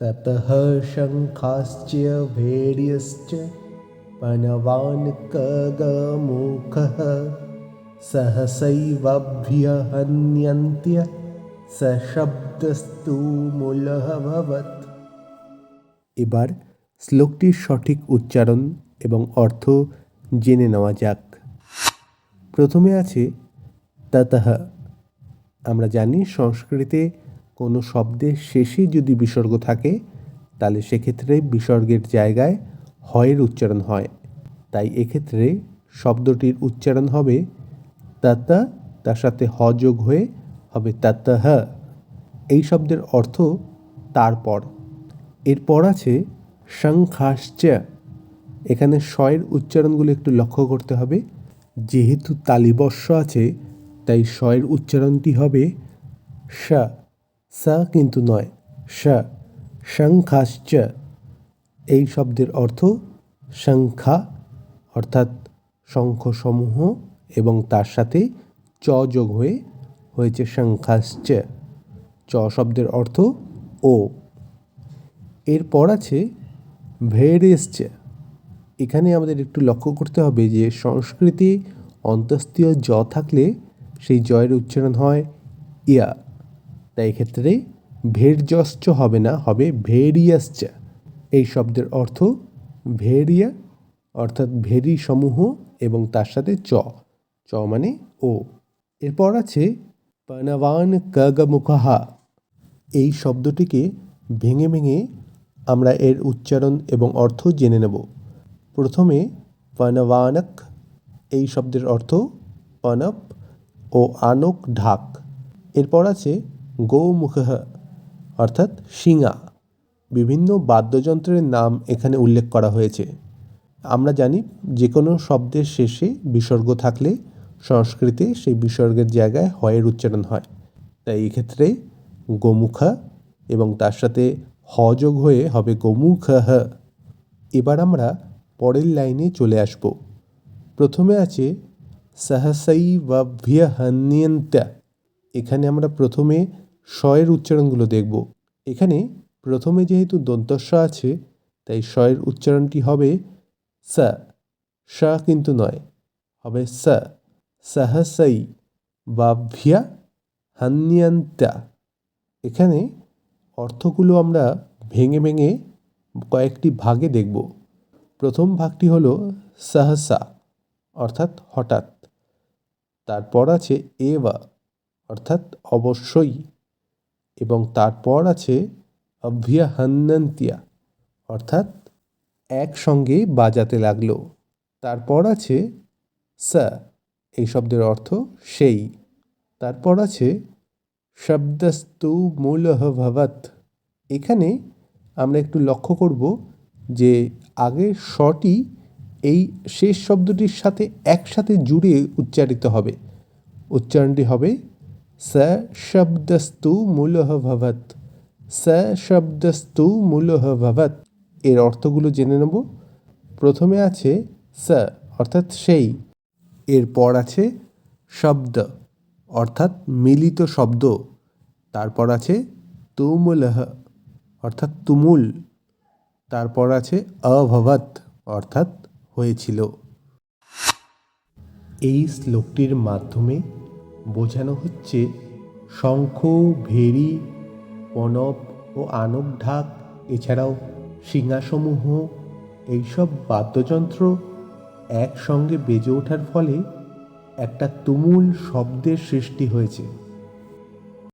ततः शङ्खाश्च भेर्यश्च पणवान् कगमुखः सहसैवभ्यहन्यन्त्य सशब्दस्तु मूलभवत् এবার শ্লোকটির সঠিক উচ্চারণ এবং অর্থ জেনে নেওয়া যাক প্রথমে আছে ততঃ আমরা জানি সংস্কৃতে কোনো শব্দের শেষে যদি বিসর্গ থাকে, তাহলে সেক্ষেত্রে বিসর্গের জায়গায় হয়ের উচ্চারণ হয়। তাই এক্ষেত্রে শব্দটির উচ্চারণ হবে তত, তার সাথে হ যোগ হয়ে হবে ততহ। এই শব্দের অর্থ তারপর। এরপর আছে শঙ্খাশ্চ। এখানে শয়ের উচ্চারণগুলো একটু লক্ষ্য করতে হবে। যেহেতু তালিবর্ষ আছে, তাই শয়ের উচ্চারণটি হবে স সা কিন্তু নয় স শঙ্খাশ্চ এই শব্দের অর্থ সংখ্যা, অর্থাৎ শঙ্খসমূহ এবং তার সাথে চ যোগ হয়ে হয়েছে সংখ্যাশ্চ চ শব্দের অর্থ ও। এরপর আছে ভেরেসচ এখানে আমাদের একটু লক্ষ্য করতে হবে যে সংস্কৃতি অন্তস্তীয় জ থাকলে সেই জয়ের উচ্চারণ হয় ইয়া। তাই এক্ষেত্রে ভেরজশ্চ হবে না, হবে ভেরিয়াসচ এই শব্দের অর্থ ভেরিয়া, অর্থাৎ ভেরি সমূহ এবং তার সাথে চ। চ মানে ও। এরপর আছে পনবান কগমুখহা। এই শব্দটিকে ভেঙে ভেঙে আমরা এর উচ্চারণ এবং অর্থ জেনে নেব। প্রথমে পনবানক এই শব্দের অর্থ পনপ ও আনক ঢাক। এরপর আছে গৌমুখহ অর্থাৎ শিঙা বিভিন্ন বাদ্যযন্ত্রের নাম এখানে উল্লেখ করা হয়েছে। আমরা জানি যে কোনো শব্দের শেষে বিসর্গ থাকলে সংস্কৃতে সেই বিসর্গের জায়গায় হয়ের উচ্চারণ হয়। তাই এক্ষেত্রে গোমুখা এবং তার সাথে হ যোগ হয়ে হবে গোমুখহ এবার আমরা পরের লাইনে চলে আসব। প্রথমে আছে সাহসাই বাভ্যহন্যন্ত্যা এখানে আমরা প্রথমে শয়ের উচ্চারণগুলো দেখব। এখানে প্রথমে যেহেতু দন্তস্ব আছে, তাই শয়ের উচ্চারণটি হবে স। স কিন্তু নয়, হবে স। সাহসাই বাভ্যা হান্যন্ত্যা এখানে অর্থগুলো আমরা ভেঙে ভেঙে কয়েকটি ভাগে দেখব। প্রথম ভাগটি হলো সাহসা, অর্থাৎ হঠাৎ। তারপর আছে এবা, অর্থাৎ অবশ্যই। এবং তারপর আছে অভ্যাহান্নন্তিয়া অর্থাৎ একসঙ্গে বাজাতে লাগল। তারপর আছে স, এই শব্দের অর্থ সেই। তারপর আছে শব্দস্তু মূলহ ভবত। এখানে আমরা একটু লক্ষ্য করব যে আগের স্বটি এই শেষ শব্দটির সাথে একসাথে জুড়ে উচ্চারিত হবে। উচ্চারণটি হবে স শব্দস্তু মূলহ ভবত। স শব্দস্তু মূলহ ভবত। এর অর্থগুলো জেনে নেব। প্রথমে আছে স, অর্থাৎ সেই। এরপর আছে শব্দ, অর্থাৎ মিলিত শব্দ। তারপর আছে তুমুলহ, অর্থাৎ তুমুল। তারপর আছে অভবত, অর্থাৎ হয়েছিল। এই শ্লোকটির মাধ্যমে বোঝানো হচ্ছে শঙ্খ, ভেরি পনব ও আনব ঢাক, এছাড়াও সিংহাসমূহ, এইসব বাদ্যযন্ত্র একসঙ্গে বেজে ওঠার ফলে একটা তুমুল শব্দের সৃষ্টি হয়েছে।